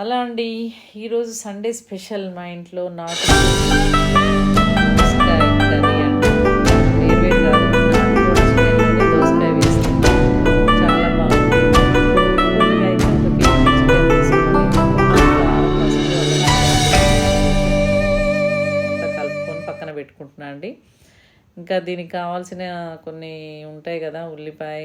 అలా అండి. ఈరోజు సండే స్పెషల్ మా ఇంట్లో నాటు దోసకాయ కర్రీ కాదు దోసకాయ చాలా బాగుంది. ముందుగా అయితే ఒక కేజీ చికెన్ తీసుకొని కలుపుకొని పక్కన పెట్టుకుంటున్నా అండి. ఇంకా దీనికి కావాల్సిన కొన్ని ఉంటాయి కదా ఉల్లిపాయ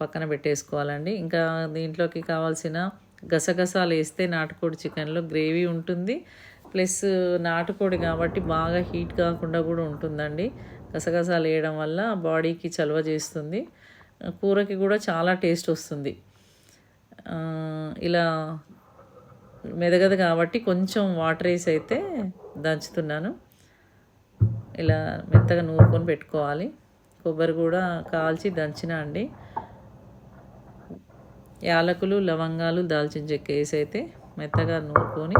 పక్కన పెట్టేసుకోవాలండి. ఇంకా దీంట్లోకి కావాల్సిన గసగసాలు వేస్తే నాటుకోడి చికెన్లో గ్రేవీ ఉంటుంది. ప్లస్ నాటుకోడి కాబట్టి బాగా హీట్ కాకుండా కూడా ఉంటుందండి. గసగసాలు వేయడం వల్ల బాడీకి చలవ చేస్తుంది. కూరకి కూడా చాలా టేస్ట్ వస్తుంది. ఇలా మెదగదు కాబట్టి కొంచెం వాటర్ వేసి అయితే దంచుతున్నాను. ఇలా మెత్తగా నూరుకొని పెట్టుకోవాలి. కొబ్బరి కూడా కాల్చి దంచిన అండి. యాలకులు లవంగాలు దాల్చిన చెక్క వేసి అయితే మెత్తగా నూరుకొని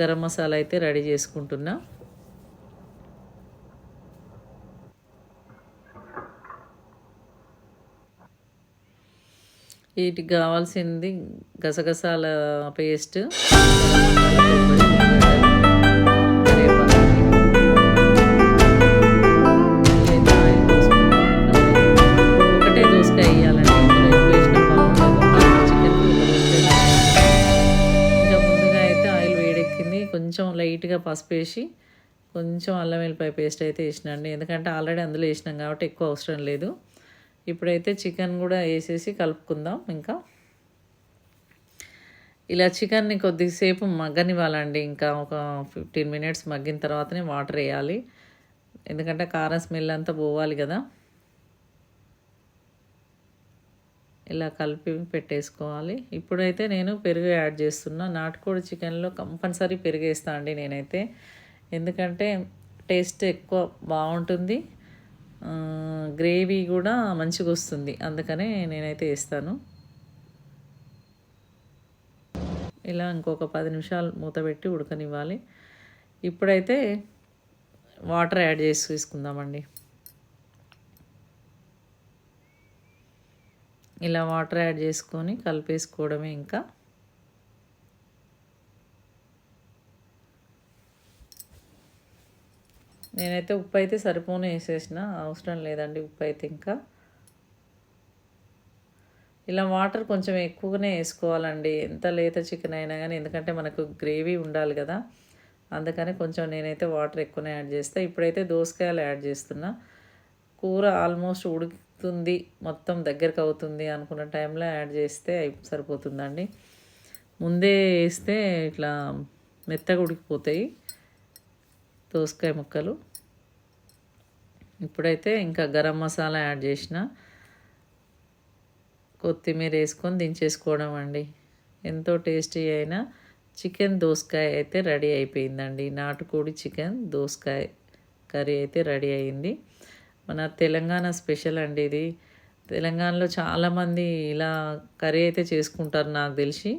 గరం మసాలా అయితే రెడీ చేసుకుంటున్నా. వీటికి కావాల్సింది గసగసాల పేస్ట్. కొంచెం లైట్గా పసుపు వేసి కొంచెం అల్లం వెల్లిపాయ పేస్ట్ అయితే వేసినండి. ఎందుకంటే ఆల్రెడీ అందులో వేసినాం కాబట్టి ఎక్కువ అవసరం లేదు. ఇప్పుడైతే చికెన్ కూడా వేసేసి కలుపుకుందాం ఇంకా. ఇలా చికెన్ని కొద్దిసేపు మగ్గనివ్వాలండి. ఇంకా ఒక ఫిఫ్టీన్ మినిట్స్ మగ్గిన తర్వాతనే వాటర్ వేయాలి. ఎందుకంటే కారం స్మెల్ అంతా పోవాలి కదా. ఇలా కలిపి పెట్టేసుకోవాలి. ఇప్పుడైతే నేను పెరుగు యాడ్ చేస్తున్నా. నాటుకోడి చికెన్లో కంపల్సరీ పెరుగు వేస్తా అండి నేనైతే. ఎందుకంటే టేస్ట్ ఎక్కువ బాగుంటుంది. గ్రేవీ కూడా మంచిగా వస్తుంది. అందుకనే నేనైతే వేస్తాను. ఇలా ఇంకొక పది నిమిషాలు మూతపెట్టి ఉడకనివ్వాలి. ఇప్పుడైతే వాటర్ యాడ్ చేసి తీసుకుందామండి ఇలా వాటర్ యాడ్ చేసుకొని కలిపేసుకోవడమే ఇంకా. నేనైతే ఉప్పు అయితే సరిపోనే వేసేసిన అవసరం లేదండి ఉప్పు అయితే ఇంకా. ఇలా వాటర్ కొంచెం ఎక్కువగానే వేసుకోవాలండి. ఎంత లేత చికెన్ అయినా కానీ ఎందుకంటే మనకు గ్రేవీ ఉండాలి కదా. అందుకని కొంచెం నేనైతే వాటర్ ఎక్కువనే యాడ్ చేస్తా. ఇప్పుడైతే దోసకాయలు యాడ్ చేస్తున్నా. కూర ఆల్మోస్ట్ ఉడికి వస్తుంది మొత్తం దగ్గరకు అవుతుంది అనుకున్న టైంలో యాడ్ చేస్తే సరిపోతుందండి. ముందే వేస్తే ఇట్లా మెత్తగా ఉడికిపోతాయి దోసకాయ ముక్కలు. ఇప్పుడైతే ఇంకా గరం మసాలా యాడ్ చేసిన. కొత్తిమీర వేసుకొని దించేసుకోవడం అండి. ఎంతో టేస్టీ అయిన చికెన్ దోసకాయ అయితే రెడీ అయిపోయిందండి. నాటుకోడి చికెన్ దోసకాయ కర్రీ అయితే రెడీ అయింది. మన తెలంగాణ స్పెషల్ అండి ఇది. తెలంగాణలో చాలామంది ఇలా కర్రీ అయితే చేసుకుంటారు నాకు తెలిసి.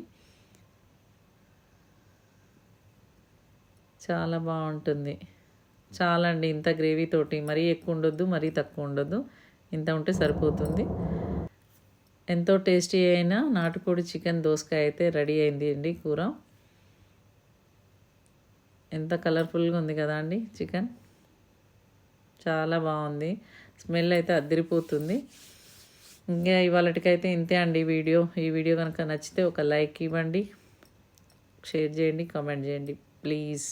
చాలా బాగుంటుంది. చాలా అండి ఇంత గ్రేవీతోటి మరీ ఎక్కువ ఉండొద్దు మరీ తక్కువ ఉండొద్దు. ఇంత ఉంటే సరిపోతుంది. ఎంతో టేస్టీ అయిన నాటుకోడి చికెన్ దోసకాయ అయితే రెడీ అయింది అండి కూర. ఎంత కలర్ఫుల్గా ఉంది కదా అండి చికెన్? చాలా బాగుంది. స్మెల్ అయితే అద్దరిపోతుంది ఇంకా ఇవాళకైతే ఇంతే అండి వీడియో. ఈ వీడియో కనుక నచ్చితే ఒక లైక్ ఇవ్వండి షేర్ చేయండి కామెంట్ చేయండి. ప్లీజ్.